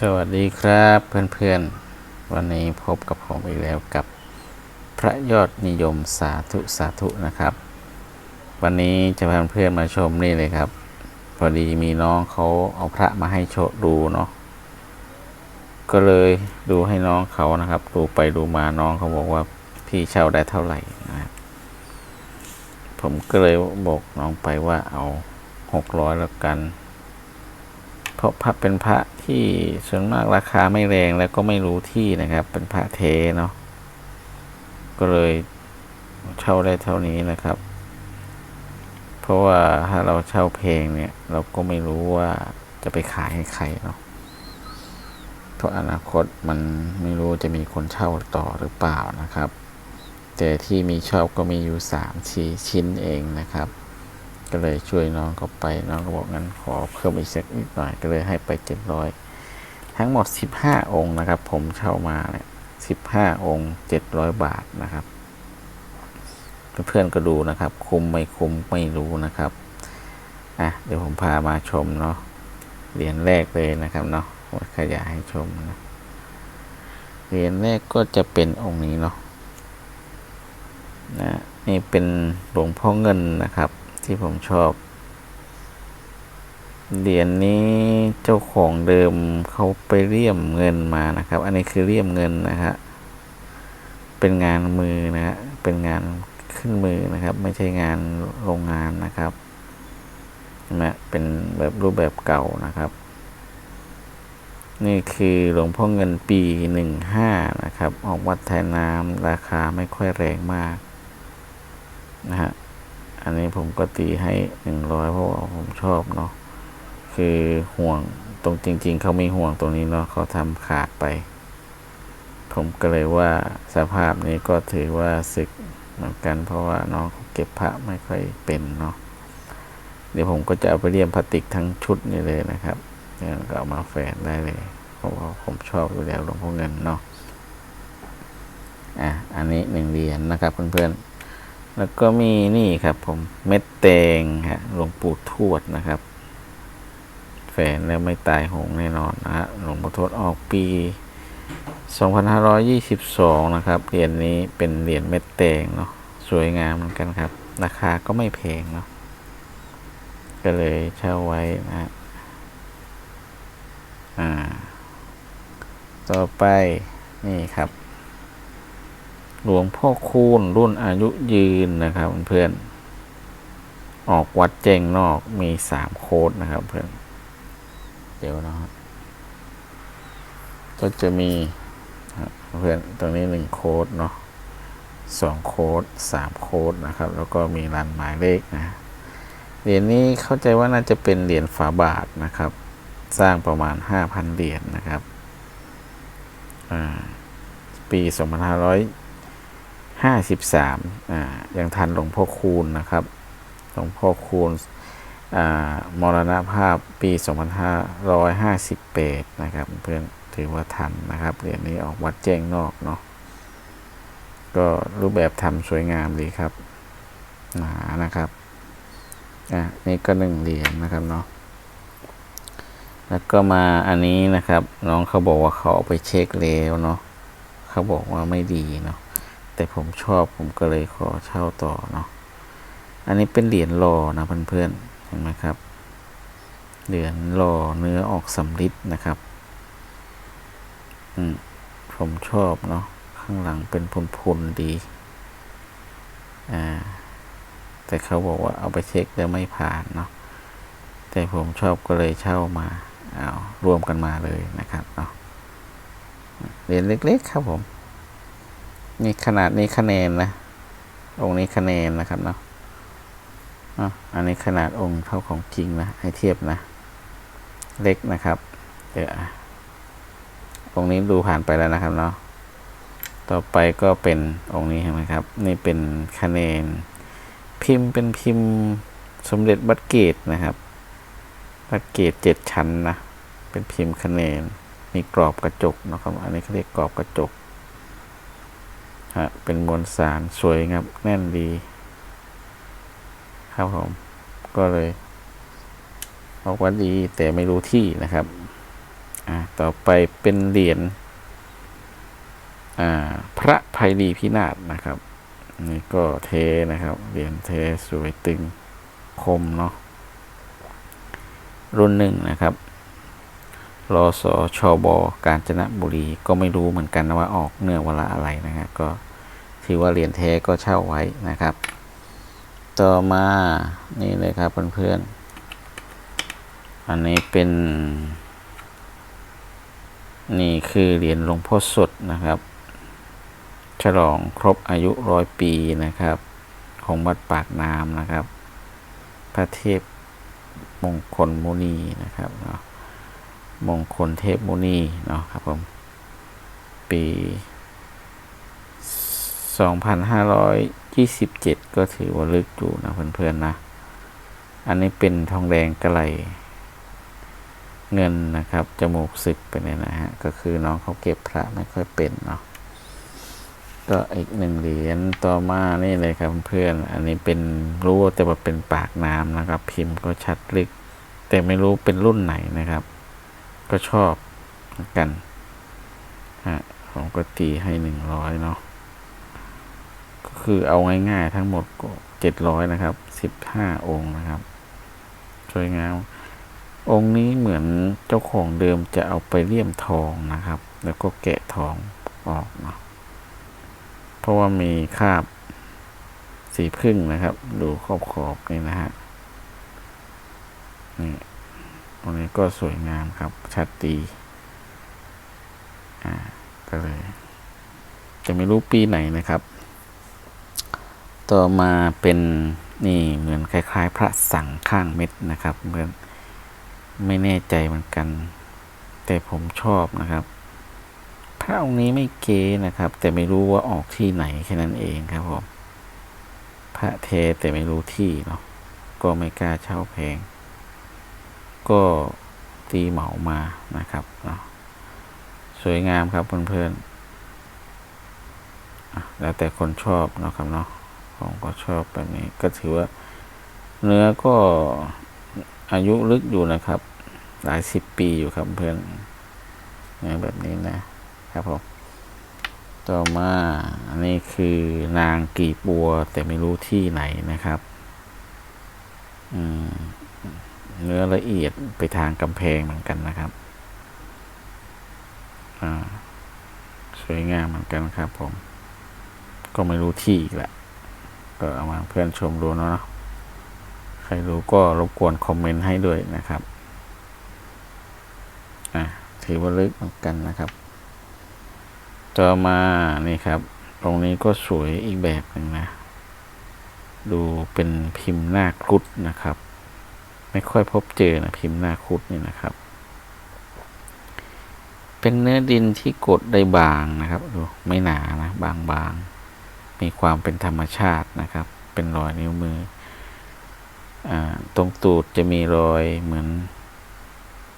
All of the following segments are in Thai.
สวัสดีครับเพื่อนๆ วันนี้พบกับผมอีกแล้วกับพระยอดนิยมสาธุสาธุนะครับ วันนี้จะพาเพื่อนมาชมนี่เลยครับ พอดีมีน้องเขาเอาพระมาให้โชดูเนาะก็เลยดูให้น้องเขานะครับ ดูไปดูมาน้องเขาบอกว่าพี่เช่าได้เท่าไหร่นะครับผมก็เลยบอกน้องไปว่าเอาหกร้อยแล้วกัน ราะพระเป็นพระที่ส่วนมากราคาไม่แรงแล้วก็ไม่รู้ที่นะครับ เป็นพระเทเนาะก็เลยเช่าได้เท่านี้นะครับ เพราะว่าถ้าเราเช่าเพลงเนี่ย เราก็ไม่รู้ว่าจะไปขายให้ใครเนาะเพราะอนาคตมันไม่รู้จะมีคนเช่าต่อหรือเปล่านะครับ แต่ที่มีเชอบก็มีอยู่สามชิ้นเองนะครับ ก็เลยช่วยน้องเขาไปน้องก็บอกงั้นขอเพิ่มอีกสักนิดหน่อยก็เลยให้ไปเจ็ดร้อยทั้งหมดสิบห้าองค์นะครับ ผมเช่ามาเนี่ยสิบห้าองค์เจ็ดร้อยบาทนะครับเพื่อนก็ดูนะครับ คุมไม่คุมไม่รู้นะครับอะเดี๋ยวผมพามาชมเนาะเหรียญแรกเลยนะครับเนาะขยายให้ชมนะเหรียญแรกก็จะเป็นองค์นี้เนาะนะนี่เป็นหลวงพ่อเงินนะครับ ที่ผมชอบ เหรียญนี้เจ้าของเดิมเขาไปเรียมเงินมานะครับ อันนี้คือเรียมเงินนะฮะ เป็นงานมือนะฮะ เป็นงานขึ้นมือนะครับ ไม่ใช่งานโรงงานนะครับนะเป็นแบบรูปแบบเก่านะครับ นี่คือหลวงพ่อเงินปีหนึ่งห้านะครับ ออกวัดไทยน้ำราคาไม่ค่อยแรงมากนะฮะ อันนี้ผมก็ตีให้หนึ่งร้อยเพราะว่าผมชอบเนาะคือห่วงตรงจริง ๆ เขามีห่วงตรงนี้เนาะเขาทำขาดไป ผมก็เลยว่าสภาพนี้ก็ถือว่าศึกเหมือนกัน เพราะว่าน้องเก็บพระไม่ค่อยเป็นเนาะเดี๋ยวผมก็จะเอาไปเรียมพลาสติกทั้งชุดนี่เลยนะครับเนี่ยก็เอามาแฝนได้เลยเพราะว่าผมชอบอยู่แล้วหลวงพ่อเงินเนาะอะอันนี้หนึ่งเหรียญนะครับเพื่อนๆ แล้วก็มีนี่ครับผมเม็ดแตงฮะหลวงปู่ทวดนะครับ แฝนแล้วไม่ตายหงแน่นอนนะฮะหลวงปู่ทวดออกปี 2522 นะครับ เหรียญนี้เป็นเหรียญเม็ดแตงเนาะสวยงามเหมือนกันครับ ราคาก็ไม่แพงเนาะก็เลยเช่าไว้นะฮะอ่า ต่อไปนี่ครับ หลวงพ่อคูณรุ่นอายุยืนนะครับเพื่อนออกวัดเจงนอกมีสามโค้ดนะครับเพื่อนเดี๋ยวนะก็จะมีเพื่อนตรงนี้หนึ่งโค้ดเนาะสองโค้ดสามโค้ดนะครับ แล้วก็มีรันหมายเลขนะเหรียญนี้เข้าใจว่าน่าจะเป็นเหรียญฝาบาทนะครับ สร้างประมาณห้าพันเหรียญนะครับปีสองพัน ห้าสิบสามอ่ายังทันหลวงพ่อคูณนะครับ หลวงพ่อคูณอ่ามรณภาพปีสองพันห้าร้อยห้าสิบแปดนะครับเพื่อนถือว่าทันนะครับเหรียญนี้ออกวัดแจ้งนอกเนาะก็รูปแบบทำสวยงามดีครับหนานะครับอะนี่ก็หนึ่งเหรียญนะครับเนาะแล้วก็มาอันนี้นะครับ น้องเขาบอกว่าเขาเอาไปเช็คแล้วเนาะเขาบอกว่าไม่ดีเนาะ แต่ผมชอบผมก็เลยขอเช่าต่อเนาะอันนี้เป็นเหรียญรอนะเพื่อนๆเห็นไหมครับ เหรียญรอเนื้อออกสำริดนะครับอืมผมชอบเนาะข้างหลังเป็นพุนๆดีอ่าแต่เขาบอกว่าเอาไปเช็คแล้วไม่ผ่านเนาะแต่ผมชอบก็เลยเช่ามาเอารวมกันมาเลยนะครับเนาะเหรียญเล็ก ๆ ครับผม นี่ขนาดนี้คะแนนนะ องค์นี้คะแนนนะครับเนาะอันนี้ขนาดองค์เท่าของจริงนะให้เทียบนะ เล็กนะครับ เดี๋ยวอะองค์นี้ดูผ่านไปแล้วนะครับเนาะ ต่อไปก็เป็นองค์นี้เห็นไหมครับ นี่เป็นคะแนน พิมพ์เป็นพิมพ์สมเด็จบัตเกตนะครับบัตเกตเจ็ดชั้นนะ เป็นพิมพ์คะแนน มีกรอบกระจกนะครับ อันนี้เขาเรียกกรอบกระจก ฮะเป็นมวลสารสวยครับแน่นดี ครับผม ก็เลยบอกว่าดีแต่ไม่รู้ที่นะครับอ่าต่อไปเป็นเหรียญอ่าพระภัยดีพินาศนะครับนี่ก็เทนะครับเหรียญเทสวยตึงคมเนาะรุ่นหนึ่งนะครับ รอสอชอบกาญจนบุรีก็ไม่รู้เหมือนกันนะว่าออกเนื้อเวลาอะไรนะครับก็ถือว่าเหรียญแท้ก็เช่าไว้นะครับ ต่อมานี่เลยครับเพื่อนๆอันนี้เป็น นี่คือเหรียญหลวงพ่อสดนะครับ ฉลองครบอายุร้อยปีนะครับ ของวัดปากน้ำนะครับ พระเทพมงคลมุนีนะครับเนาะ มงคลเทพมุนีเนาะครับผมปี 2527 ก็ถือว่าลึกอยู่นะเพื่อนๆนะ อันนี้เป็นทองแดงกระไหลเงินนะครับ จมูกสึกไปเนี่ยนะฮะ ก็คือน้องเขาเก็บพระไม่ค่อยเป็นเนาะก็อีกหนึ่งเหรียญต่อมานี่เลยครับเพื่อน อันนี้เป็นรู้แต่ว่าเป็นปากน้ำนะครับ พิมพ์ก็ชัดลึก แต่ไม่รู้เป็นรุ่นไหนนะครับ ก็ชอบเหมือนกันฮะผมก็ตีให้หนึ่งร้อยเนาะก็คือเอาง่ายๆทั้งหมดก็เจ็ดร้อยนะครับสิบห้าองค์นะครับสวยงามองค์นี้เหมือนเจ้าของเดิมจะเอาไปเลี่ยมทองนะครับ แล้วก็แกะทองออกเนาะเพราะว่ามีคาบสีพึ่งนะครับ ดูขอบขอบๆนี่นะฮะนี่ ตรงนี้ก็สวยงามครับ ชัดดีอ่าก็เลย จะไม่รู้ปีไหนนะครับ ต่อมาเป็นนี่เหมือนคล้าย ๆ พระสังข้างเม็ดนะครับเหมือนไม่แน่ใจเหมือนกัน แต่ผมชอบนะครับพระองค์นี้ไม่เก๋นะครับ แต่ไม่รู้ว่าออกที่ไหนแค่นั้นเองครับผมพระเทแต่ไม่รู้ที่เนาะก็ไม่กล้าเช่าแพง ก็ตีเหมามานะครับเนาะสวยงามครับเพื่อนๆแล้วแต่คนชอบเนาะครับเนาะผมก็ชอบแบบนี้ก็ถือว่า เนื้อก็อายุลึกอยู่นะครับ หลายสิบปีอยู่ครับเพื่อนเนื้อแบบนี้นะครับผมต่อมาอันนี้คือนางกีบบัวแต่ไม่รู้ที่ไหนนะครับ อืม เนื้อละเอียดไปทางกำแพงเหมือนกันนะครับ อ่า สวยงามเหมือนกันครับ ผม ก็ไม่รู้ที่อีกแหละก็เอามาเพื่อนชมดูเนาะใครรู้ก็รบกวนคอมเมนต์ให้ด้วยนะครับ อะถือว่าลึกเหมือนกันนะครับ ต่อมานี่ครับ ตรงนี้ก็สวยอีกแบบหนึ่งนะ ดูเป็นพิมพ์หน้าครุฑนะครับ ไม่ค่อยพบเจอนะพิมพ์หน้าครุฑนี่นะครับ เป็นเนื้อดินที่กดได้บางนะครับดูไม่หนานะบางบางๆมีความเป็นธรรมชาตินะครับ เป็นรอยนิ้วมืออตรงตูดจะมีรอยเหมือน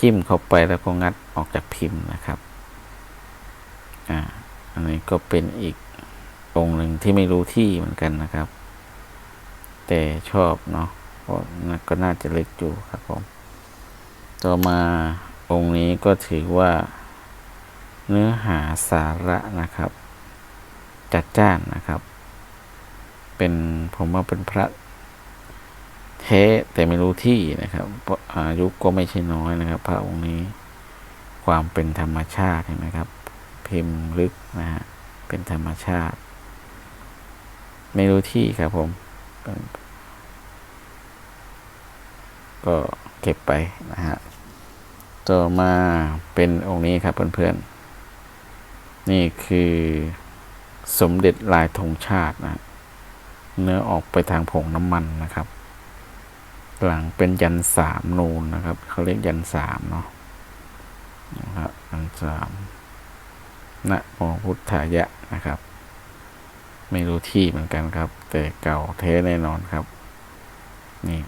จิ้มเข้าไปแล้วก็งัดออกจากพิมพ์นะครับอ่าอันนี้ก็เป็นอีกองค์หนึ่งที่ไม่รู้ที่เหมือนกันนะครับ แต่ชอบเนาะ ก็น่าจะเล็กอยู่ครับผมต่อมาองค์นี้ก็ถือว่า เนื้อหาสาระนะครับ จัดจ้านนะครับ เป็นผมว่าเป็นพระเทแต่ไม่รู้ที่นะครับอายุก็ไม่ใช่น้อยนะครับ พระองค์นี้ความเป็นธรรมชาติเห็นไหมครับ พิมพ์ลึกนะฮะเป็นธรรมชาติ ไม่รู้ที่ครับผม ก็เก็บไปนะฮะ ต่อมาเป็นองค์นี้ครับเพื่อนๆ นี่คือสมเด็จลายธงชาตินะ เนื้อออกไปทางผงน้ำมันนะครับ หลังเป็นยันสามนูนนะครับ เขาเรียกยันสามเนาะนะครับยันสามนะโมพุทธายะนะครับ ไม่รู้ที่เหมือนกันครับ แต่เก่าเทแน่นอนครับ นี่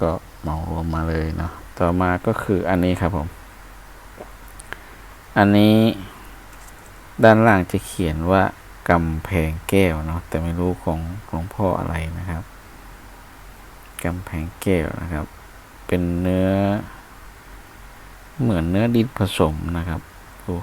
ก็เหมารวมมาเลยเนาะต่อมาก็คืออันนี้ครับผม อันนี้ด้านล่างจะเขียนว่ากำแพงแก้วเนาะแต่ไม่รู้ของหลวงพ่ออะไรนะครับกำแพงแก้วนะครับ เป็นเนื้อ เหมือนเนื้อดินผสมนะครับดู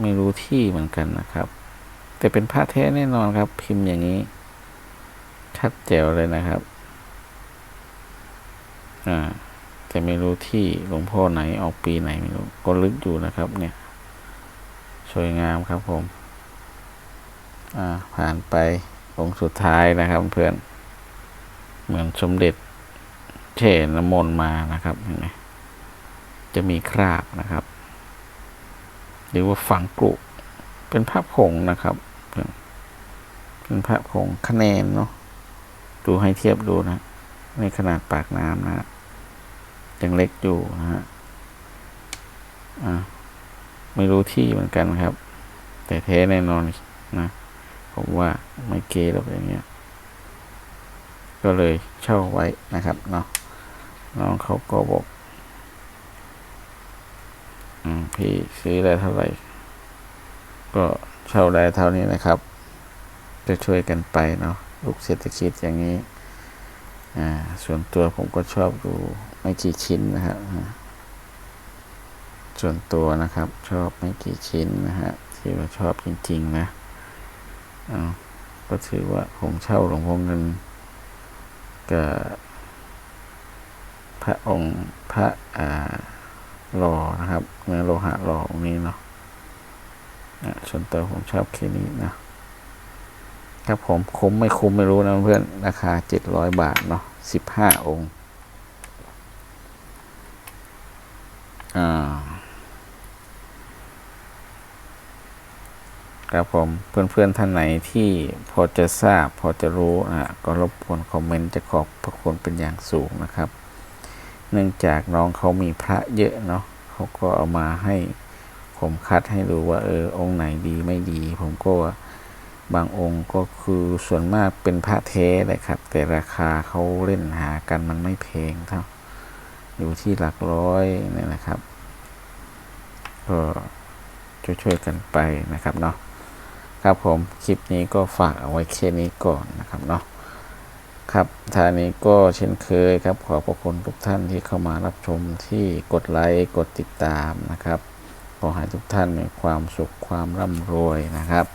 ไม่รู้ที่เหมือนกันนะครับ แต่เป็นผ้าแท้แน่นอนครับ พิมพ์อย่างนี้ ชัดแจ๋วเลยนะครับ อ่า แต่ไม่รู้ที่หลวงพ่อไหนออกปีไหนไม่รู้ ก็ลึกอยู่นะครับ เนี่ย สวยงามครับผม อ่า ผ่านไปองค์สุดท้ายนะครับเพื่อน เหมือนสมเด็จเชน้ำมนต์มานะครับเห็นไหมจะมีคราบนะครับ หรือว่าฝังกรุเป็นภาพผงนะครับ เป็นภาพผงคะแนนเนาะ ดูให้เทียบดูนะในขนาดปากน้ำนะยังเล็กอยู่นะฮะอ่าไม่รู้ที่เหมือนกันครับ แต่แท้แน่นอนนะ ผมว่าไม่เกหรอกอย่างเงี้ย ก็เลยเช่าไว้นะครับเนาะน้องเขาก็บอกอืมพี่ซื้อได้เท่าไหร่ ก็เช่าได้เท่านี้นะครับ จะช่วยกันไปเนาะ ลูกเศรษฐกิจอย่างนี้ อ่า ส่วนตัวผมก็ชอบดูไม่กี่ชิ้นนะครับส่วนตัวนะครับ ชอบไม่กี่ชิ้นนะฮะที่ว่าชอบจริง ๆ นะอาก็ถือว่าผมเช่าหลวงพ่อเงินกับพระองค์พระอ่าหล่อนะครับเนื้อโลหะหล่อตรงนี้เนาะอะส่วนตัวผมชอบเคนี้นะ ครับผมคุ้มไม่คุ้มไม่รู้นะเพื่อนราคาเจ็ดร้อยบาทเนาะสิบห้าองค์อ่าครับผมเพื่อนๆท่านไหนที่พอจะทราบพอจะรู้นะก็รบกวนคอมเมนต์จะขอบพระคุณเป็นอย่างสูงนะครับ เนื่องจากน้องเขามีพระเยอะเนาะเขาก็เอามาให้ผมคัดให้ดูว่าเออองค์ไหนดีไม่ดี ผมก็ บางองค์ก็คือส่วนมากเป็นพระเทเลยครับ แต่ราคาเขาเล่นหากันมันไม่แพงเท่า อยู่ที่หลักร้อยเนี่ยนะครับก็ช่วยๆกันไปนะครับเนาะครับผมคลิปนี้ก็ฝากเอาไว้แค่นี้ก่อนนะครับเนาะครับท่านี้ก็เช่นเคยครับ ขอขอบคุณทุกท่านที่เข้ามารับชมที่กดไลค์กดติดตามนะครับ ขอให้ทุกท่านมีความสุขความร่ำรวยนะครับ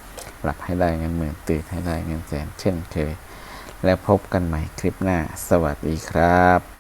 หลับให้ได้เงินหมื่นตื่นให้ได้เงินแสนเช่นเคย และพบกันใหม่คลิปหน้า สวัสดีครับ